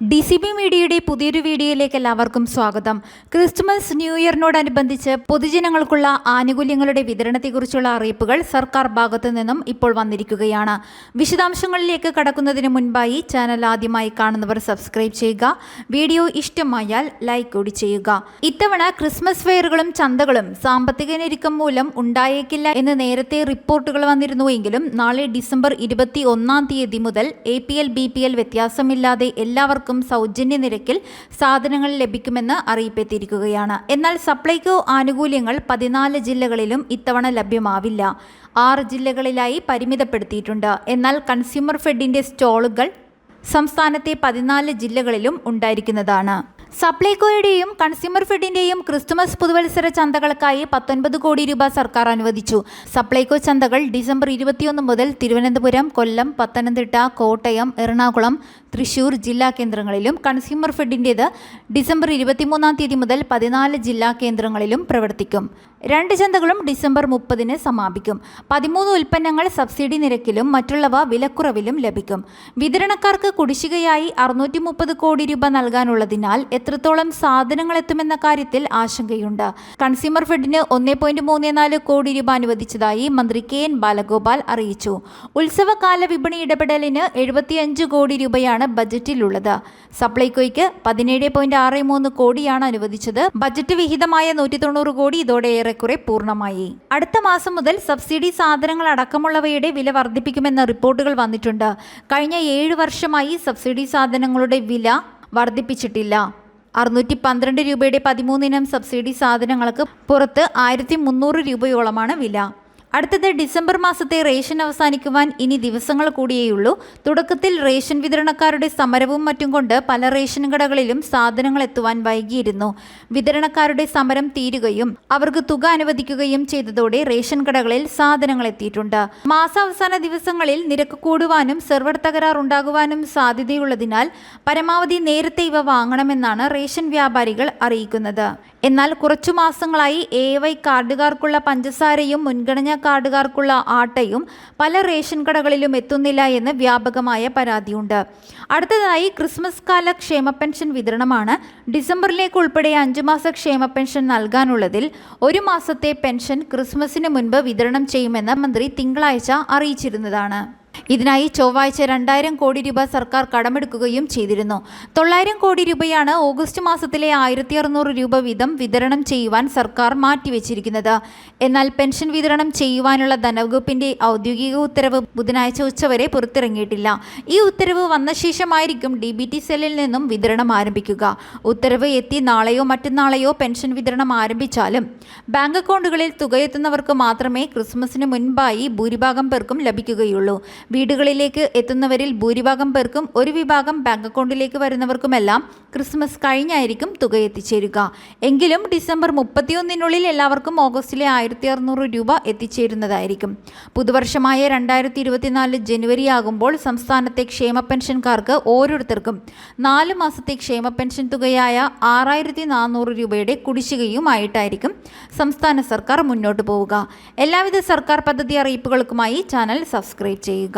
D C B മീഡിയയുടെ പുതിയൊരു വീഡിയോയിലേക്ക് എല്ലാവർക്കും സ്വാഗതം. ക്രിസ്മസ് ന്യൂ ഇയറിനോടനുബന്ധിച്ച് പൊതുജനങ്ങൾക്കുള്ള ആനുകൂല്യങ്ങളുടെ വിതരണത്തെക്കുറിച്ചുള്ള അറിയിപ്പുകൾ സർക്കാർ ഭാഗത്തു നിന്നും ഇപ്പോൾ വന്നിരിക്കുകയാണ്. വിശദാംശങ്ങളിലേക്ക് കടക്കുന്നതിന് മുൻപായി ചാനൽ ആദ്യമായി കാണുന്നവർ സബ്സ്ക്രൈബ് ചെയ്യുക. വീഡിയോ ഇഷ്ടമായാൽ ലൈക്ക് കൂടി ചെയ്യുക. ഇത്തവണ ക്രിസ്മസ് ഫെയറുകളും ചന്തകളും സാമ്പത്തിക ഞെരുക്കം മൂലം ഉണ്ടായേക്കില്ല എന്ന് നേരത്തെ റിപ്പോർട്ടുകൾ വന്നിരുന്നുവെങ്കിലും നാളെ ഡിസംബർ ഇരുപത്തി ഒന്നാം തീയതി മുതൽ A P L B P L വ്യത്യാസമില്ലാതെ എല്ലാവർക്കും സൗജന്യ നിരക്കിൽ സാധനങ്ങൾ ലഭിക്കുമെന്ന് അറിയിപ്പെത്തിയിരിക്കുകയാണ്. എന്നാൽ സപ്ലൈകോ ആനുകൂല്യങ്ങൾ പതിനാല് ജില്ലകളിലും ഇത്തവണ ലഭ്യമാവില്ല. ആറ് ജില്ലകളിലായി പരിമിതപ്പെടുത്തിയിട്ടുണ്ട്. എന്നാൽ കൺസ്യൂമർ ഫെഡിന്റെ സ്റ്റോളുകൾ സംസ്ഥാനത്തെ പതിനാല് ജില്ലകളിലും ഉണ്ടായിരിക്കുന്നതാണ്. സപ്ലൈകോയുടെയും കൺസ്യൂമർ ഫെഡിന്റെയും ക്രിസ്തുമസ് പുതുവത്സര ചന്തകൾക്കായി പത്തൊൻപത് കോടി രൂപ സർക്കാർ അനുവദിച്ചു. സപ്ലൈകോ ചന്തകൾ ഡിസംബർ ഇരുപത്തിയൊന്ന് മുതൽ തിരുവനന്തപുരം കൊല്ലം പത്തനംതിട്ട കോട്ടയം എറണാകുളം തൃശൂർ ജില്ലാ കേന്ദ്രങ്ങളിലും കൺസ്യൂമർ ഫെഡിന്റേത് ഡിസംബർ ഇരുപത്തിമൂന്നാം തീയതി മുതൽ പതിനാല് ജില്ലാ കേന്ദ്രങ്ങളിലും പ്രവർത്തിക്കും. രണ്ട് ചന്തകളും ഡിസംബർ മുപ്പതിന് സമാപിക്കും. പതിമൂന്ന് ഉൽപ്പന്നങ്ങൾ സബ്സിഡി നിരക്കിലും മറ്റുള്ളവ വിലക്കുറവിലും ലഭിക്കും. വിതരണക്കാർക്ക് കുടിശ്ശികയായി അറുന്നൂറ്റി കോടി രൂപ നൽകാനുള്ളതിനാൽ എത്രത്തോളം സാധനങ്ങൾ എത്തുമെന്ന കാര്യത്തിൽ ആശങ്കയുണ്ട്. കൺസ്യൂമർ ഫെഡിന് ഒന്നേ പോയിന്റ് മൂന്ന് നാല് കോടി രൂപ അനുവദിച്ചതായി മന്ത്രി കെ എൻ ബാലഗോപാൽ അറിയിച്ചു. ഉത്സവകാല വിപണി ഇടപെടലിന് എഴുപത്തിയഞ്ച് കോടി രൂപയാണ് ബജറ്റിലുള്ളത്. സപ്ലൈകോയ്ക്ക് പതിനേഴ് പോയിന്റ് ആറ് മൂന്ന് കോടിയാണ് അനുവദിച്ചത്. ബജറ്റ് വിഹിതമായ നൂറ്റി തൊണ്ണൂറ് കോടി ഇതോടെ ഏറെക്കുറെ പൂർണമായി. അടുത്ത മാസം മുതൽ സബ്സിഡി സാധനങ്ങൾ അടക്കമുള്ളവയുടെ വില വർദ്ധിപ്പിക്കുമെന്ന റിപ്പോർട്ടുകൾ വന്നിട്ടുണ്ട്. കഴിഞ്ഞ ഏഴ് വർഷമായി സബ്സിഡി സാധനങ്ങളുടെ വില വർദ്ധിപ്പിച്ചിട്ടില്ല. അറുന്നൂറ്റി പന്ത്രണ്ട് രൂപയുടെ പതിമൂന്നിനം സബ്സിഡി സാധനങ്ങൾക്ക് പുറത്ത് ആയിരത്തി മുന്നൂറ് രൂപയോളമാണ് വില. അടുത്തത് ഡിസംബർ മാസത്തെ റേഷൻ അവസാനിക്കുവാൻ ഇനി ദിവസങ്ങൾ കൂടിയേയുള്ളൂ. തുടക്കത്തിൽ റേഷൻ വിതരണക്കാരുടെ സമരവും മറ്റും കൊണ്ട് പല റേഷൻ കടകളിലും സാധനങ്ങൾ എത്തുവാൻ വൈകിയിരുന്നു. വിതരണക്കാരുടെ സമരം തീരുകയും അവർക്ക് തുക അനുവദിക്കുകയും ചെയ്തതോടെ റേഷൻ കടകളിൽ സാധനങ്ങൾ എത്തിയിട്ടുണ്ട്. മാസാവസാന ദിവസങ്ങളിൽ നിരക്ക് കൂടുവാനും സെർവർ തകരാർ ഉണ്ടാകുവാനും സാധ്യതയുള്ളതിനാൽ പരമാവധി നേരത്തെ ഇവ വാങ്ങണമെന്നാണ് റേഷൻ വ്യാപാരികൾ അറിയിക്കുന്നത്. എന്നാൽ കുറച്ചു മാസങ്ങളായി എ വൈ കാർഡുകാർക്കുള്ള പഞ്ചസാരയും മുൻഗണനാ കാർഡുകാർക്കുള്ള ആട്ടയും പല റേഷൻ കടകളിലും എത്തുന്നില്ല എന്ന് വ്യാപകമായ പരാതിയുണ്ട്. അടുത്തതായി ക്രിസ്മസ് കാല ക്ഷേമ പെൻഷൻ വിതരണമാണ് ഡിസംബറിലേക്ക് ഉൾപ്പെടെ അഞ്ചു മാസ ക്ഷേമ പെൻഷൻ നൽകാനുള്ളതിൽ ഒരു മാസത്തെ പെൻഷൻ ക്രിസ്മസിന് മുൻപ് വിതരണം ചെയ്യുമെന്ന് മന്ത്രി തിങ്കളാഴ്ച അറിയിച്ചിരുന്നതാണ്. ഇതിനായി ചൊവ്വാഴ്ച രണ്ടായിരം കോടി രൂപ സർക്കാർ കടമെടുക്കുകയും ചെയ്തിരുന്നു. തൊള്ളായിരം കോടി രൂപയാണ് ഓഗസ്റ്റ് മാസത്തിലെ ആയിരത്തി അറുന്നൂറ് രൂപ വീതം വിതരണം ചെയ്യുവാൻ സർക്കാർ മാറ്റിവെച്ചിരിക്കുന്നത്. എന്നാൽ പെൻഷൻ വിതരണം ചെയ്യുവാനുള്ള ധനവകുപ്പിന്റെ ഔദ്യോഗിക ഉത്തരവ് ബുധനാഴ്ച ഉച്ചവരെ പുറത്തിറങ്ങിയിട്ടില്ല. ഈ ഉത്തരവ് വന്ന ശേഷമായിരിക്കും ഡി ബി ടി സെല്ലിൽ നിന്നും വിതരണം ആരംഭിക്കുക. ഉത്തരവ് എത്തി നാളെയോ മറ്റന്നാളെയോ പെൻഷൻ വിതരണം ആരംഭിച്ചാലും ബാങ്ക് അക്കൗണ്ടുകളിൽ തുകയെത്തുന്നവർക്ക് മാത്രമേ ക്രിസ്മസിന് മുൻപായി ഭൂരിഭാഗം പേർക്കും ലഭിക്കുകയുള്ളൂ. വീടുകളിലേക്ക് എത്തുന്നവരിൽ ഭൂരിഭാഗം പേർക്കും ഒരു വിഭാഗം ബാങ്ക് അക്കൗണ്ടിലേക്ക് വരുന്നവർക്കുമെല്ലാം ക്രിസ്മസ് കഴിഞ്ഞായിരിക്കും തുക എത്തിച്ചേരുക. എങ്കിലും ഡിസംബർ മുപ്പത്തിയൊന്നിനുള്ളിൽ എല്ലാവർക്കും ഓഗസ്റ്റിലെ ആയിരത്തി അറുന്നൂറ് രൂപ എത്തിച്ചേരുന്നതായിരിക്കും. പുതുവർഷമായ രണ്ടായിരത്തി ഇരുപത്തിനാല് ജനുവരി ആകുമ്പോൾ സംസ്ഥാനത്തെ ക്ഷേമ പെൻഷൻകാർക്ക് ഓരോരുത്തർക്കും നാല് മാസത്തെ ക്ഷേമ പെൻഷൻ തുകയായ ആറായിരത്തി നാനൂറ് രൂപയുടെ കുടിശ്ശികയുമായിട്ടായിരിക്കും സംസ്ഥാന സർക്കാർ മുന്നോട്ട് പോവുക. എല്ലാവിധ സർക്കാർ പദ്ധതി അറിയിപ്പുകൾക്കുമായി ചാനൽ സബ്സ്ക്രൈബ് ചെയ്യുക.